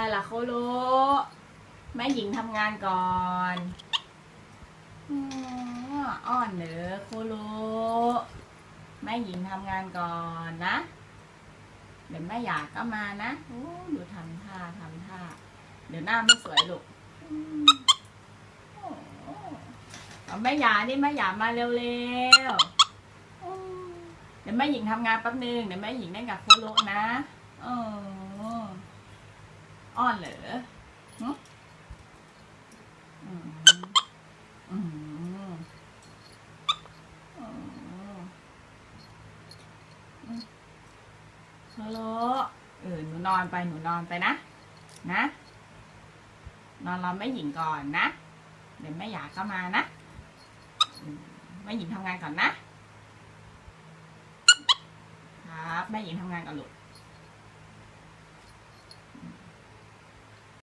ไปละโคโลแม่หญิงทำงานก่อนอืมอ้อนเหนือโคโลแม่หญิงทำงานก่อนนะ เดี๋ยวแม่อยากก็มานะโอ้ดูทำท่าทำท่า เดี๋ยวหน้าไม่สวยลูกอืมโอ้แม่หยานี่แม่หยามาเร็วๆเดี๋ยวแม่หญิงทำงานแป๊บนึงเดี๋ยวแม่หญิงเล่นกับโคโลนะเอ ออ้อนเหรอหึอืมอืมอืมอืมโคโลเออหนูนอนไปหนูนอนไปนะ นะ นอนรอแม่หญิงก่อนนะ เดี๋ยวแม่หยาก็มานะแม่หญิงทำงานก่อนนะ ครับ แม่หญิงทำงานก่อนลูก